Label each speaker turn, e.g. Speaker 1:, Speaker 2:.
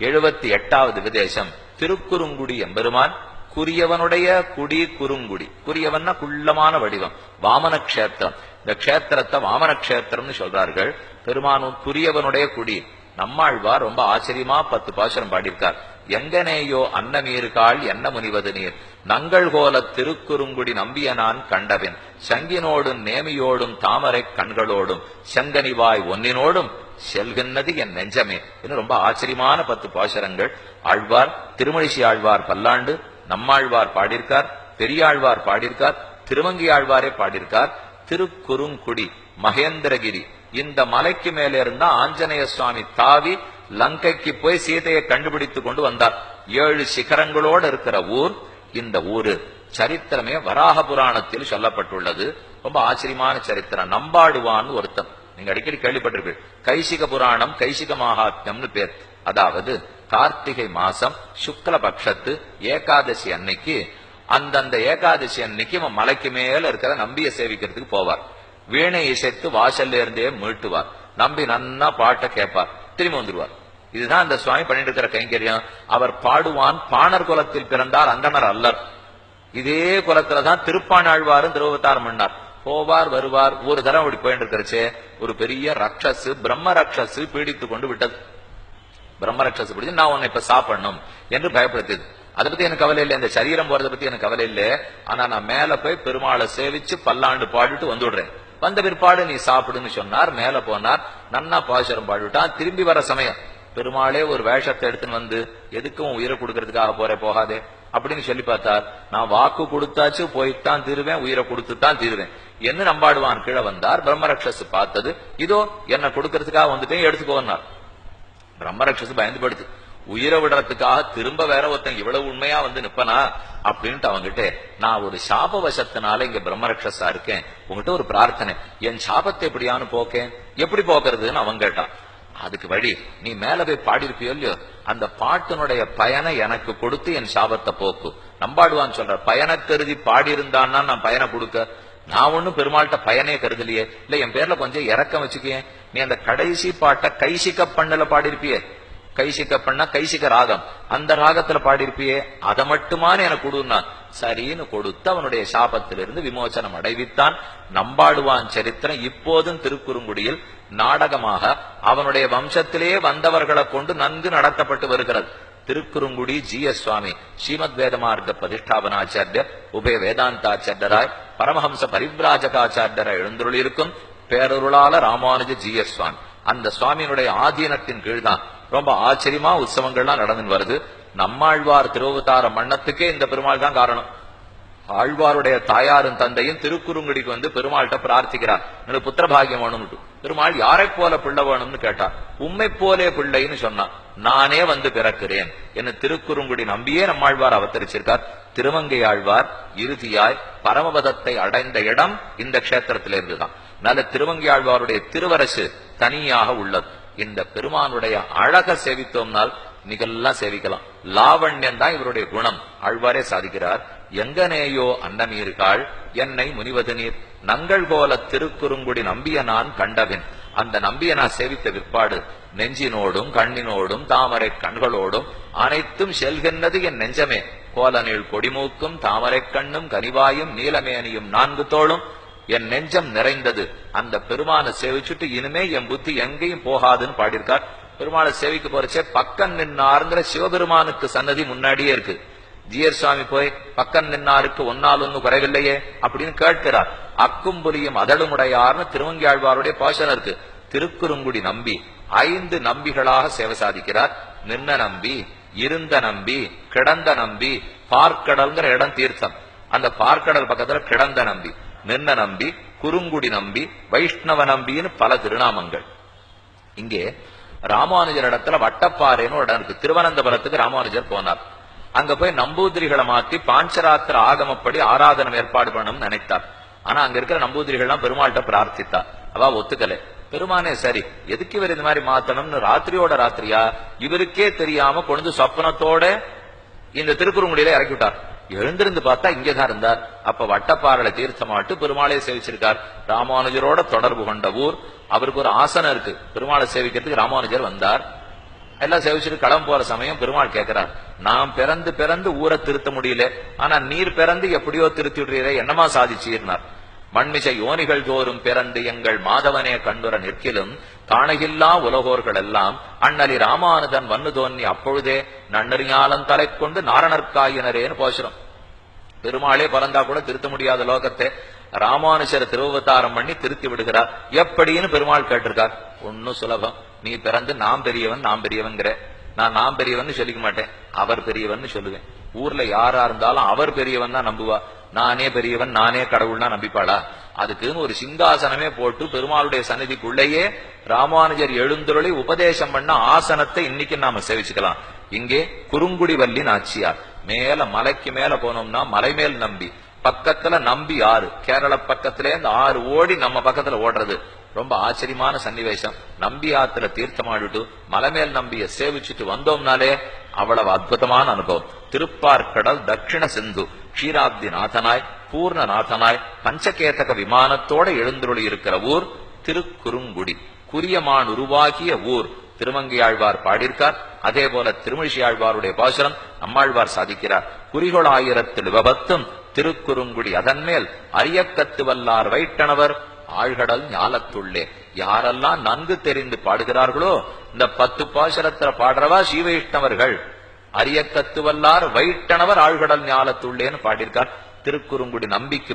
Speaker 1: எழுபத்தி எட்டாவது விதேசம். திருக்குறுங்குடி எம்பெருமான் குரியவனுடைய குடி குறுங்குடி குரியவன்னா குள்ளமான வடிவம் வாமன கஷேத்திரம். இந்த கஷேத்திரத்தை வாமன கஷேத்திரம்னு சொல்றார்கள். பெருமானும் குரியவனுடைய குடி. நம்மாழ்வார் ரொம்ப ஆச்சரியமா பத்து பாசுரம் பாடியிருக்கார். எங்கனேயோ அன்னமீர்காள் என்ன முனிவது நீர்? நங்கள் கோல திருக்குறுங்குடி நம்பிய நான் கண்டவின். சங்கினோடும் நேமியோடும் தாமரை கண்களோடும் செங்கனிவாய் ஒன்னினோடும் செல்கின்றது என் நெஞ்சமே. என்று ரொம்ப ஆச்சரியமான பத்து பாசுரங்கள். ஆழ்வார் திருமணிசி ஆழ்வார் பல்லாண்டு நம்மாழ்வார் பாடியிருக்கார் பெரியாழ்வார் பாடியிருக்கார் திருமங்கி ஆழ்வாரே பாடியிருக்கார். திருக்குறுங்குடி மகேந்திரகிரி இந்த மலைக்கு மேலே இருந்தா ஆஞ்சநேய சுவாமி தாவி லங்கைக்கு போய் சீதையை கண்டுபிடித்து கொண்டு வந்தார். ஏழு சிகரங்களோடு இருக்கிற ஊர் இந்த ஊரு சரித்திரமே வராக புராணத்தில் சொல்லப்பட்டுள்ளது. ரொம்ப ஆச்சரியமான சரித்திரம். நம்பாடுவான்னு ஒருத்தன். நீங்க அடிக்கடி கேள்விப்பட்டிருப்பீர்கள் கைசிக புராணம் கைசிக மகாத்மியம்னு பேர். அதாவது கார்த்திகை மாசம் சுக்ல பட்சத்து ஏகாதசி அன்னைக்கு அந்தந்த ஏகாதசி அன்னைக்கு இவன் மலைக்கு மேல இருக்கிற நம்பிய சேவிக்கிறதுக்கு போவார். வீணை இசைத்து வாசல்ல இருந்தே மீட்டுவார். நம்பி நன்னா பாட்டை கேட்பார். திரும்பி வந்துடுவார் இதுதான் அந்த சுவாமி பண்ணிட்டு இருக்கிற கைங்கரியம். அவர் பாடுவான் பாணர் குலத்தில் பிறந்தார் அந்தனர் அல்லர். இதே குலத்துலதான் திருப்பாணாழ்வாரும் திருவத்தாரம் பண்ணார். போவார் வருவார் ஒரு தரம் அப்படி போயிட்டு இருக்கிறச்சே ஒரு பெரிய ரக்ஷசு பிரம்ம ரக்ஷசு பீடித்து கொண்டு விட்டது. பிரம்ம ரக்ஷசு பிடிச்சு நான் உன்னை இப்ப சாப்பிடணும் என்று பயப்படுத்தியது. அதை பத்தி எனக்கு கவலை இல்லை இந்த சரீரம் போறதை பத்தி எனக்கு கவலை இல்லை. ஆனா நான் மேல போய் பெருமாளை சேவிச்சு பல்லாண்டு பாடிட்டு வந்துடுறேன். வந்த பிற்பாடு நீ சாப்பிடுன்னு சொன்னார் மேல போனார் நன்னா பாசுரம் பாடிவிட்டான் திரும்பி வர சமயம். பெருமாளே ஒரு வேஷத்தை எடுத்துன்னு வந்து எதுக்கும் உயிரை கொடுக்கறதுக்காக போற போகாதே அப்படின்னு சொல்லி பார்த்தார். நான் வாக்கு கொடுத்தாச்சு போய்த்தான் தீருவேன் உயிரை கொடுத்துத்தான் தீருவேன். என்ன நம்பாடுவான்? கீழே வந்தார். பிரம்மரக்ஷஸ் பார்த்தது. இதோ என்ன கொடுக்கறதுக்காக வந்துட்டேன் எடுத்துக்கோன்னார். பிரம்மரக்ஷஸ் பயந்து படுத்து உயிரை விடுறதுக்காக திரும்ப வேற ஒருத்தன் இவ்வளவு உண்மையா வந்து நிப்பனா? அப்படின்ட்டு அவங்கிட்ட நான் ஒரு சாப வசத்தினால இங்க பிரம்மரக்ஷஸா இருக்கேன். உங்ககிட்ட ஒரு பிரார்த்தனை. என் சாபத்தை எப்படியான்னு போக்கேன். எப்படி போக்குறதுன்னு அவன் கேட்டான். அதுக்கு வழி நீ மேல போய் பாடிருப்பியோ இல்லையோ அந்த பாட்டினுடைய பயனை எனக்கு கொடுத்து என் சாபத்தை போக்கு. நம்பாடுவான்னு சொல்ற பயனை கருதி பாடி இருந்தான்னா நான் பயனை கொடுக்க. நான் ஒண்ணும் பெருமாள்கிட்ட பயனே கருதலையே. இல்ல என் பேர்ல கொஞ்சம் இறக்கம் வச்சுக்கேன் நீ அந்த கடைசி பாட்டை கைசிக்க பண்ணல பாடியிருப்பியே. கைசிக்க பண்ண கைசிக்க ராகம். அந்த ராகத்துல பாடியிருப்பியே அதை மட்டுமான எனக்கு கொடுன்னா சரின்னு கொடுத்து அவனுடைய சாபத்திலிருந்து விமோசனம் அடைவித்தான். நம்பாடுவான் சரித்திரம் இப்போதும் திருக்குறுங்குடியில் நாடகமாக அவனுடைய வம்சத்திலேயே வந்தவர்களை கொண்டு நன்கு நடத்தப்பட்டு வருகிறது. திருக்குறுங்குடி ஜி எஸ் சுவாமி ஸ்ரீமத் வேதமார்க்க பிரதிஷ்டாபனாச்சாரியர் உபய வேதாந்தாச்சாரியராய் பரமஹம்ச பரிவிராஜகாச்சாரியராய் எழுந்துள்ளிருக்கும் பேரருளால ராமானுஜ ஜி எஸ் சுவாமி. அந்த சுவாமியினுடைய ஆதீனத்தின் கீழ்தான் ரொம்ப ஆச்சரியமா உற்சவங்கள்லாம் நடந்து வருது. நம்மாழ்வார் திருவதார மன்னத்துக்கே இந்த பெருமாள் தான் காரணம். ஆழ்வாருடைய தாயாரும் தந்தையும் திருக்குறுங்குடிக்கு வந்து பெருமாள்கிட்ட பிரார்த்திக்கிறார். எனக்கு புத்திர பாகியம் வேணும்னு பெருமாள் யாரை போல பிள்ளை வேணும்னு கேட்டார். உண்மை போலே பிள்ளைன்னு சொன்னான். நானே வந்து பிறக்கிறேன். என்ன திருக்குறுங்குடி நம்பியே நம்மாழ்வார் அவதரிச்சிருக்கார். திருமங்கை ஆழ்வார் இறுதியாய் பரமபதத்தை அடைந்த இடம் இந்த கஷேத்திரத்தில இருந்துதான் நல்ல திருமங்கை ஆழ்வாருடைய திருவரசு தனியாக உள்ளது. இந்த பெருமானுடைய அழக சேவித்தோம்னால் நிகழ்லாம் சேவிக்கலாம். லாவண்யம் தான் இவருடைய குணம். ஆழ்வாரே சாதிக்கிறார் எங்கனேயோ அன்னமீர்காள் என்னை முனிவது நீர். நங்கள் போல திருக்குறுங்குடி நம்பிய நான் கண்டவின் அந்த நம்பிய நான் சேவித்த விற்பாடு நெஞ்சினோடும் கண்ணினோடும் தாமரை கண்களோடும் அனைத்தும் செல்கின்றது என் நெஞ்சமே. கோலனில் கொடிமூக்கும் தாமரை கண்ணும் கனிவாயும் நீலமேனியும் நான்கு தோளும் என் நெஞ்சம் நிறைந்தது. அந்த பெருமானை சேவிச்சுட்டு இனிமே என் புத்தி எங்கேயும் போகாதுன்னு பாடியிருக்கார். பெருமாளை சேவிக்க போறச்சே பக்கம் நின்னாருங்கிற சிவபெருமானுக்கு சன்னதி முன்னாடியே இருக்கு. ஜியர் சுவாமி போய் பக்கம் நின்னாருக்கு ஒன்னால் ஒன்னு குறைவில்லையே அப்படின்னு கேட்கிறார். அக்கும் புலியும் அதழுமுடையார்னு திருவங்கியாழ்வாருடைய பாசனம் இருக்கு. திருக்குறுங்குடி நம்பி ஐந்து நம்பிகளாக சேவை சாதிக்கிறார். நின்ன நம்பி இருந்த நம்பி கிடந்த நம்பி பார்க்கடல்ங்கிற இடம் தீர்த்தம். அந்த பார்க்கடல் பக்கத்துல கிடந்த நம்பி நின்ன நம்பி குறுங்குடி நம்பி வைஷ்ணவ நம்பின்னு பல திருநாமங்கள். இங்கே ராமானுஜர் இடத்துல வட்டப்பாறைன்னு ஒரு இடம் இருக்கு. திருவனந்தபுரத்துக்கு ராமானுஜர் போனார். அங்க போய் நம்பூதிரிகளை மாத்தி பாஞ்சராத்திர ஆகமப்படி ஆராதனம் ஏற்பாடு பண்ணணும்னு நினைத்தார். ஆனா அங்க இருக்கிற நம்பூதிரிகள்லாம் பெருமாள்கிட்ட பிரார்த்தித்தார். அவா ஒத்துக்கல. பெருமானே சரி எதுக்கு இவர் இந்த மாதிரி மாத்தணும்னு ராத்திரியோட ராத்திரியா? இவருக்கே தெரியாம கொண்டு சொப்பனத்தோட இந்த திருக்குறுங்குடியில இறக்கி விட்டார் எழுந்திருந்து பார்த்தா இங்கதான் இருந்தார். அப்ப வட்டப்பாறையில தீர்த்தமாட்டு பெருமாளை சேவிச்சிருக்கார். ராமானுஜரோட தொடர்பு கொண்ட ஊர். அவருக்கு ஒரு ஆசனம் இருக்கு. பெருமாளை சேவிக்கிறதுக்கு ராமானுஜர் வந்தார். எல்லாம் சேவிச்சுட்டு களம் போற சமயம் பெருமாள் கேட்கிறார் நான் பிறந்து பிறந்து ஊரை திருத்த முடியல. ஆனா நீர் பிறந்து எப்படியோ திருத்தி விடுறீரே என்னமா சாதிச்சீர்னார்? மண்மிசை யோனிகள் தோறும் பிறந்து எங்கள் மாதவனே கண்டுர நிற்கிலும் காணகில்லா உலகோர்கள் எல்லாம் அண்ணலி ராமானுதன் வந்து தோன்றி அப்பொழுதே நன்னறிஞாலம் தலை கொண்டு நாரணர்காயினரேன்னு போசுறோம் பெருமாளே பறந்தா கூட திருத்த முடியாத லோகத்தை ராமானுஜரை திருவவதாரம் பண்ணி திருத்தி விடுகிறார். எப்படின்னு பெருமாள் கேட்டிருக்கார். ஒன்னும் சுலபம். நீ பிறந்து நாம் பெரியவன் நாம் பெரியவன்கிற. நான் நாம் பெரியவன் சொல்லிக்க மாட்டேன். அவர் பெரியவன் சொல்லுவேன். ஊர்ல யாரா இருந்தாலும் அவர் பெரியவன் தான் நம்புவா. நானே பெரியவன் நானே கடவுள்னா நம்பிப்பாளா? அதுக்குன்னு ஒரு சிங்காசனமே போட்டு பெருமாளுடைய சன்னதிக்குள்ளேயே ராமானுஜர் எழுந்துருளி உபதேசம் பண்ண ஆசனத்தை இன்னைக்கு நாம சேவிச்சுக்கலாம். இங்கே குறுங்குடி வள்ளி நாச்சியார். மேல மலைக்கு மேல போனோம்னா மலை மேல் நம்பி. பக்கத்துல நம்பி ஆறு. கேரள பக்கத்திலே இந்த ஆறு ஓடி நம்ம பக்கத்துல ஓடுறது. ரொம்ப ஆச்சரியமான சன்னிவேசம். நம்பி ஆத்துல தீர்த்தமாடிட்டு மலை மேல் நம்பிய சேவிச்சுட்டு வந்தோம்னாலே அவ்வளவு அற்புதமான அனுபவம். திருப்பார்கடல் தட்சிண சிந்து. க்ஷீராப்தி நாதனாய் பூர்ணநாதனாய் பஞ்சகேதக விமானத்தோட எழுந்துருளி இருக்கிற ஊர் திருக்குறுங்குடி. குரியமான் உருவாகிய ஊர் திருமங்கையாழ்வார் பாடியிருக்கார். அதே போல திருமிழியாழ்வாருடைய பாசுரம் நம்மாழ்வார் சாதிக்கிறார். குறிகோள் ஆயிரத்தில் விபத்தும் திருக்குறுங்குடி அதன் மேல் அரியக்கத்து வல்லார் வைட்டணவர் ஆழ்கடல் ஞாலத்துள்ளே. யாரெல்லாம் நன்கு தெரிந்து பாடுகிறார்களோ இந்த பத்து பாசுரத்துல பாடுறவா சீவைஷ்ணவர்கள் அரிய கத்துவல்லார் வைட்டணவர் ஆழ்கடல் ஞாலத்துள்ளேன்னு பாடியிருக்கார். திருக்குறுங்குடி நம்பிக்கு